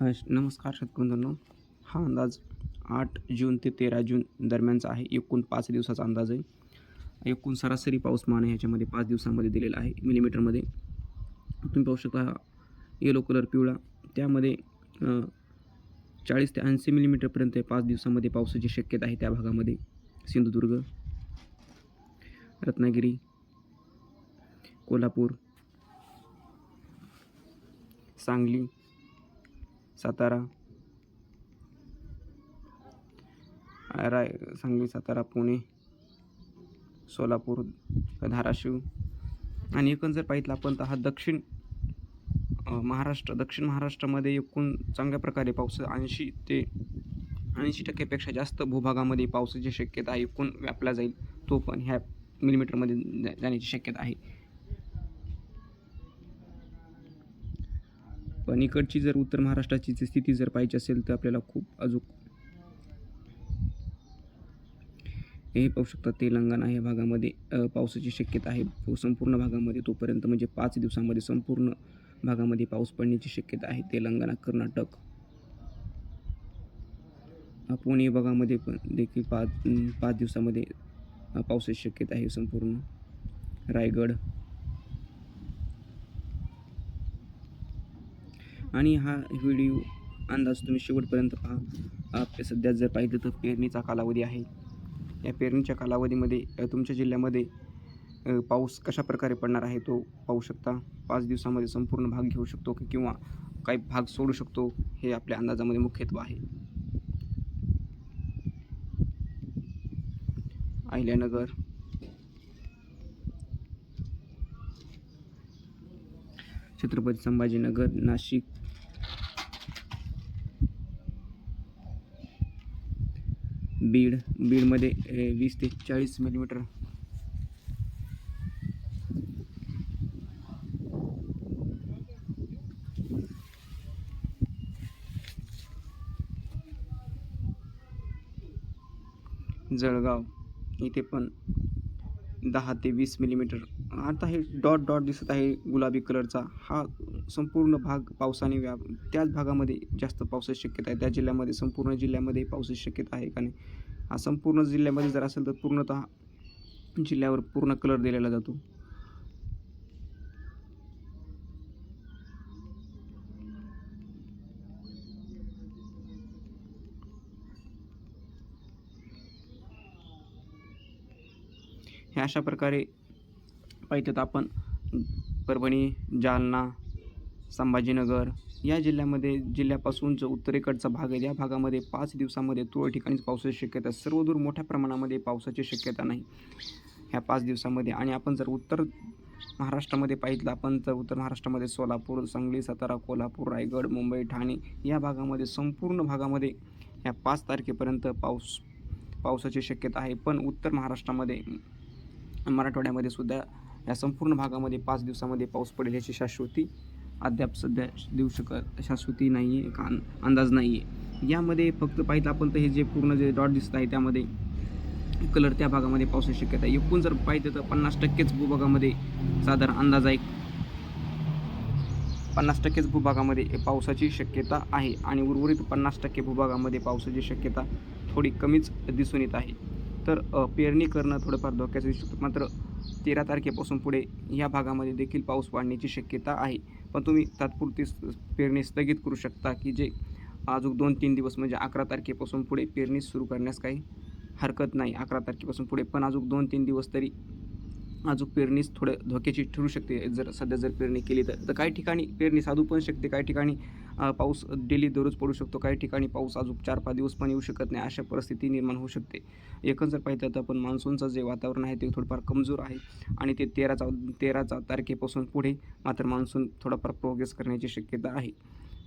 नमस्कार शेतकरी हा अंदाज आठ जून ते तेरा जून दरम्यानचा आहे. एकूण पाच दिवसाचा अंदाज आहे. एकूण सरासरी पाऊसमान आहे. ह्याच्यामध्ये पाच दिवसामध्ये दिलेला आहे. मिलीमीटरमध्ये. तुम्ही पाहू शकता येलो कलर पिवळा. त्यामध्ये चाळीस ते ऐंशी मिलीमीटरपर्यंत पाच दिवसामध्ये पावसाची शक्यता आहे त्या भागामध्ये. सिंधुदुर्ग रत्नागिरी कोल्हापूर सांगली सातारा. राय सांगली सातारा पुणे सोलापूर धाराशिव. आणि एकूण जर पाहितलं आपण तर हा दक्षिण महाराष्ट्र दक्षिण महाराष्ट्रामध्ये एकूण चांगल्या प्रकारे पाऊस ऐंशी ते ऐंशी टक्क्यापेक्षा जास्त भूभागामध्ये पावसाची शक्यता एकूण व्यापला जाईल. तो पण ह्या मिलीमीटरमध्ये जा- जाण्याची शक्यता आहे. पण इकडची जर उत्तर महाराष्ट्राची जी स्थिती जर पाहिजे असेल तर आपल्याला खूप अजून हे पाहू शकता तेलंगणा या भागामध्ये पावसाची शक्यता आहे. संपूर्ण भागामध्ये तोपर्यंत म्हणजे पाच दिवसामध्ये संपूर्ण भागामध्ये पाऊस पडण्याची शक्यता आहे. तेलंगणा कर्नाटक. पुणे भागामध्ये पण देखील पाच पाच दिवसामध्ये पावसाची शक्यता आहे संपूर्ण. रायगड. आणि हा व्हिडिओ अंदाज तुम्ही शेवटपर्यंत पहा. आपल्या सध्या जर पाहिलं तर पेरणीचा कालावधी आहे. या पेरणीच्या कालावधीमध्ये तुमच्या जिल्ह्यामध्ये पाऊस कशा प्रकारे पडणार आहे तो पाहू शकता. पाच दिवसामध्ये संपूर्ण भाग घेऊ शकतो किंवा काही भाग सोडू शकतो हे आपल्या अंदाजामध्ये मुख्यत्व आहे. अहिल्यानगर. छत्रपती संभाजीनगर नाशिक बीड बीडमध्ये वीस ते चाळीस मिलीमीटर. जळगाव इथे पण दहा ते वीस मिलीमीटर. आता हे डॉट डॉट दिसत आहे गुलाबी कलरचा. हा संपूर्ण भाग पावसाने व्याप त्याच भागामध्ये जास्त पावसाची शक्यता आहे. त्या जिल्ह्यामध्ये संपूर्ण जिल्ह्यामध्ये पावसाची शक्यता आहे का नाही? हा संपूर्ण जिल्ह्यामध्ये जर असेल तर पूर्णतः जिल्ह्यावर पूर्ण कलर दिलेला जातो. हे अशा प्रकारे पाहिजे तर आपण. परभणी जालना संभाजीनगर या जिल्ह्यामध्ये जिल्ह्यापासून जो उत्तरेकडचा भाग आहे. या भागामध्ये पाच दिवसामध्ये तुरळक ठिकाणीच पावसाची शक्यता सर्वदूर मोठ्या प्रमाणामध्ये पावसाची शक्यता नाही. ह्या पाच दिवसामध्ये आणि आपण जर उत्तर महाराष्ट्रामध्ये पाहितलं आपण तर उत्तर महाराष्ट्रामध्ये सोलापूर सांगली सातारा कोल्हापूर रायगड मुंबई ठाणे या भागामध्ये संपूर्ण भागामध्ये ह्या पाच तारखेपर्यंत पाऊस पावसाची शक्यता आहे. पण उत्तर महाराष्ट्रामध्ये मराठवाड्यामध्ये सुद्धा या संपूर्ण भागामध्ये पाच दिवसामध्ये पाऊस पडेल याची शाश्वती अद्याप सध्या देऊ शकत शाश्वती नाही आहे का अं- अंदाज नाही आहे यामध्ये फक्त पाहिलं आपण तर हे जे पूर्ण जे डॉट दिसत आहे त्यामध्ये कलर त्या भागामध्ये पावसाची शक्यता आहे. एकूण जर पाहिजे तर पन्नास टक्केच भूभागामध्ये साधारण अंदाज आहे. पन्नास टक्केच भूभागामध्ये पावसाची शक्यता आहे आणि उर्वरित पन्नास टक्के भूभागामध्ये पावसाची शक्यता थोडी कमीच दिसून येत आहे. तर पेरणी करणं थोडंफार धोक्याचं दिसू शकतं मात्र तेरा तारखेपासून पुढे या भागामध्ये देखील पाऊस वाढण्याची शक्यता आहे. पण तुम्ही तात्पुरती पेरणी स्थगित करू शकता की जे अजून दोन तीन दिवस म्हणजे अकरा तारखेपासून पुढे पेरणी सुरू करण्यास काही हरकत नाही. अकरा तारखेपासून पुढे पण अजून दोन तीन दिवस तरी अजून पेरणीच थोडं धोक्याची ठरू शकते. जर सध्या जर पेरणी केली तर तर काही ठिकाणी पेरणी साधू पण शकते. काही ठिकाणी पाऊस डेली दररोज पडू शकतो. काही ठिकाणी पाऊस अजून चार पाच दिवस पण येऊ शकत नाही. अशा परिस्थिती निर्माण होऊ शकते. एकंदर जर पाहिलं तर पण मान्सूनचं जे वातावरण आहे ते थोडंफार कमजोर आहे आणि ते तेराचा तेराचा तारखेपासून पुढे मात्र मान्सून थोडाफार प्रोग्रेस करण्याची शक्यता आहे.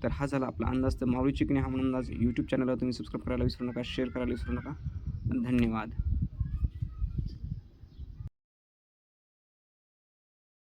तर हा झाला आपला अंदाज. तर माऊली चिकणे हा अंदाज. यूट्यूब चॅनलला तुम्ही सबस्क्राईब करायला विसरू नका शेअर करायला विसरू नका. धन्यवाद.